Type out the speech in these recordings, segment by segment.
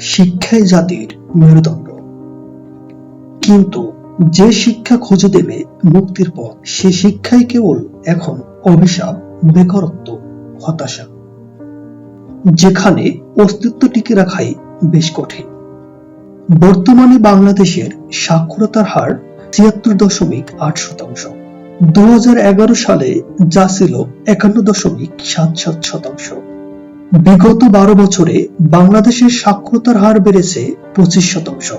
শিক্ষাই জাতির মেরুদণ্ড। কিন্তু যে শিক্ষা খুঁজে দেবে মুক্তির পথ, সে শিক্ষাই কেবল এখন অভিশাপ, বেকারত্ব, হতাশা। যেখানে অস্তিত্ব টিকে রাখাই বেশ কঠিন। বর্তমানে বাংলাদেশের সাক্ষরতার হার তিয়াত্তর দশমিক আট শতাংশ। দু হাজার এগারো সালে যা ছিল একান্ন দশমিক সাত সাত শতাংশ। বিগত বারো বছরে বাংলাদেশের সাক্ষরতার হার বেড়েছে পঁচিশ শতাংশ।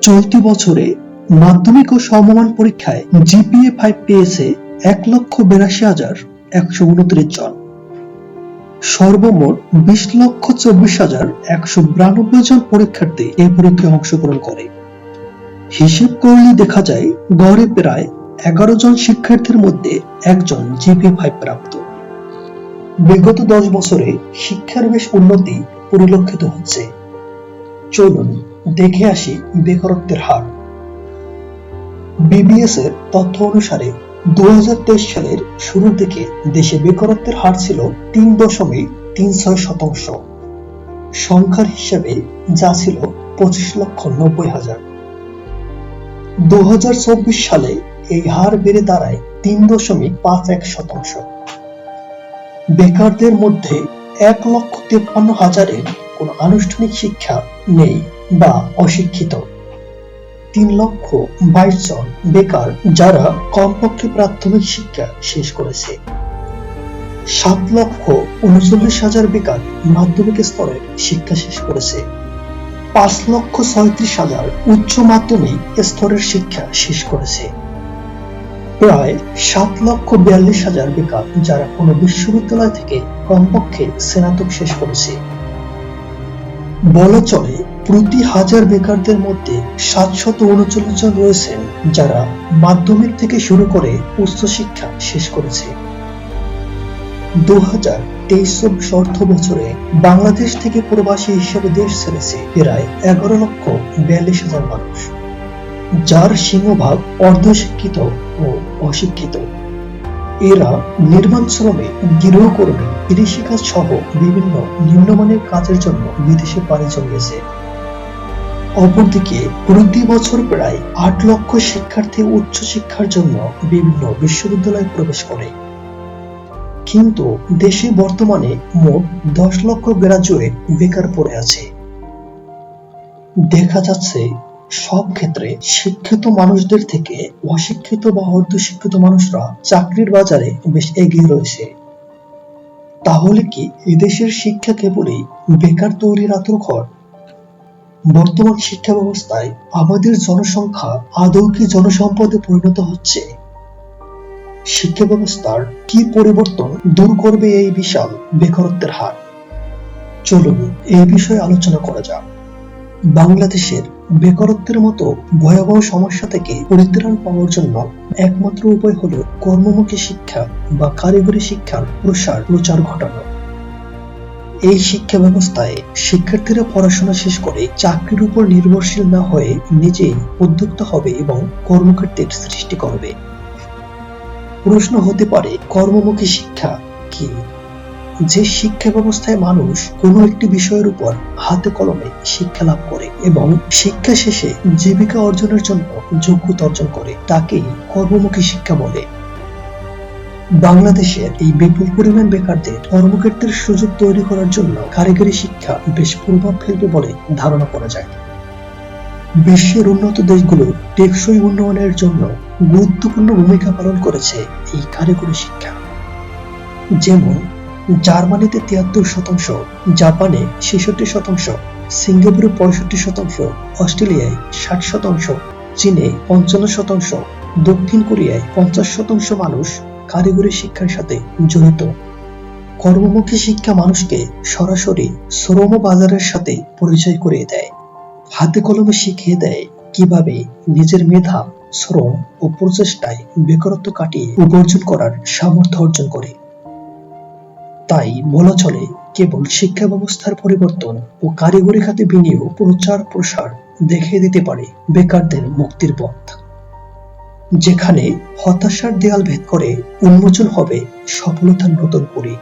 চলতি বছরে মাধ্যমিক ও সমমান পরীক্ষায় জিপিএ ফাইভ পেয়েছে এক লক্ষ বিরাশি হাজার একশো উনত্রিশ জন। সর্বমোট বিশ লক্ষ চব্বিশ হাজার একশো বিরানব্বই জন পরীক্ষার্থী এই পরীক্ষায় অংশগ্রহণ করে। হিসেব করলে দেখা যায় গড়ে প্রায় এগারো জন শিক্ষার্থীর মধ্যে একজন জিপি ফাইভ প্রাপ্ত। বিগত দশ বছরে শিক্ষার বেশ উন্নতি পরিলক্ষিত হচ্ছে। চলুন দেখে আসি বেকারত্বের হার। বিবিএস এর তথ্য অনুসারে দু হাজার তেইশ সালের শুরুর দিকে দেশে বেকারত্বের হার ছিল তিন দশমিক তিন ছয় শতাংশ। সংখ্যার হিসাবে যা ছিল পঁচিশ লক্ষ নব্বই হাজার। দু সালে এই হার বেড়ে দাঁড়ায় তিন দশমিক পাঁচ এক শতাংশ। বেকারদের মধ্যে এক লক্ষ তেপ্পান্ন হাজারের কোন আনুষ্ঠানিক শিক্ষা নেই বা অশিক্ষিত। তিন লক্ষ বাইশ জন বেকার যারা কমপক্ষে প্রাথমিক শিক্ষা শেষ করেছে। সাত লক্ষ উনচল্লিশ হাজার বেকার মাধ্যমিক স্তরের শিক্ষা শেষ করেছে। পাঁচ লক্ষ ছয়ত্রিশ হাজার উচ্চ মাধ্যমিক স্তরের শিক্ষা শেষ করেছে। প্রায় সাত লক্ষ বিয়াল্লিশ হাজার বেকার যারা কোনো বিশ্ববিদ্যালয় থেকে কমপক্ষে স্নাতক শেষ করেছে। বলা চলে প্রতি হাজার বেকারদের মধ্যে সাতশত উনচল্লিশ জন রয়েছেন যারা মাধ্যমিক থেকে শুরু করে উচ্চশিক্ষা শেষ করেছে। দু হাজার তেইশ অর্থ বছরে বাংলাদেশ থেকে প্রবাসী হিসেবে দেশ ছেড়েছে প্রায় এগারো লক্ষ বিয়াল্লিশ হাজার মানুষ, যার সিংহভাগ অর্ধশিক্ষিত। ও অশিক্ষিত। এরা নির্মাণ শ্রমে গৃহকর্মী কৃষিকাজ সহ বিভিন্ন নিম্নমানের কাজের জন্য বিদেশে পাড়ি জমিয়েছে। অপরদিকে, প্রতি বছর প্রায় আট লক্ষ শিক্ষার্থী উচ্চ শিক্ষার জন্য বিভিন্ন বিশ্ববিদ্যালয়ে প্রবেশ করে। কিন্তু দেশে বর্তমানে মোট দশ লক্ষ গ্রাজুয়েট বেকার পড়ে আছে। দেখা যাচ্ছে সব ক্ষেত্রে শিক্ষিত মানুষদের থেকে অশিক্ষিত বা অর্ধশিক্ষিত মানুষরা চাকরির বাজারে বেশ এগিয়ে রয়েছে। তাহলে কি এদেশের শিক্ষা কেবলই বেকার তৈরির আতরঘর বর্তমান শিক্ষা ব্যবস্থায় আমাদের জনসংখ্যা আদৌ কি জনসম্পদে পরিণত হচ্ছে? শিক্ষা ব্যবস্থার কি পরিবর্তন দূর করবে এই বিশাল বেকারত্বের হার? চলুন এই বিষয়ে আলোচনা করা যাক। বাংলাদেশের বেকারত্বের মতো ভয়াবহ সমস্যা থেকে পরিত্রাণ পাওয়ার জন্য একমাত্র উপায় হলো কর্মমুখী শিক্ষা বা কারিগরি শিক্ষার প্রসার প্রচার ঘটানো। এই শিক্ষা ব্যবস্থায় শিক্ষার্থীরা পড়াশোনা শেষ করে চাকরির উপর নির্ভরশীল না হয়ে নিজেই উদ্যোক্তা হবে এবং কর্মক্ষেত্রের সৃষ্টি করবে। প্রশ্ন হতে পারে, কর্মমুখী শিক্ষা কি? যে শিক্ষা ব্যবস্থায় মানুষ কোনো একটি বিষয়ের উপর হাতে কলমে শিক্ষা লাভ করে এবং শিক্ষা শেষে জীবিকা অর্জনের জন্য যোগ্যতা অর্জন করে, তাকেই কর্মমুখী শিক্ষা বলে। বাংলাদেশের এই বিপুল পরিমাণ বেকারদের কর্মক্ষেত্রের সুযোগ তৈরি করার জন্য কারিগরি শিক্ষা বেশ প্রভাব ফেলবে বলে ধারণা করা যায়। বিশ্বের উন্নত দেশগুলো টেকসই উন্নয়নের জন্য গুরুত্বপূর্ণ ভূমিকা পালন করেছে এই কারিগরি শিক্ষা। যেমন জার্মানিতে তিয়াত্তর শতাংশ, জাপানে ছেষট্টি শতাংশ, সিঙ্গাপুরে পঁয়ষট্টি শতাংশ, অস্ট্রেলিয়ায় ষাট শতাংশ, চীনে পঞ্চান্ন শতাংশ, দক্ষিণ কোরিয়ায় পঞ্চাশ শতাংশ মানুষ কারিগরি শিক্ষার সাথে জড়িত। কর্মমুখী শিক্ষা মানুষকে সরাসরি শ্রম বাজারের সাথে পরিচয় করিয়ে দেয়। হাতে কলমে শিখিয়ে দেয় কীভাবে নিজের মেধা, শ্রম ও প্রচেষ্টায় বেকারত্ব কাটিয়ে উপার্জন করার সামর্থ্য অর্জন করে। তাই বলা চলে কেবল শিক্ষা ব্যবস্থার পরিবর্তন ও কারিগরি খাতে বিনিয়োগ, প্রচার, প্রসার দেখিয়ে দিতে পারে বেকারদের মুক্তির পথ। যেখানে হতাশার দেয়াল ভেদ করে উন্মোচন হবে সফলতার নতুন করে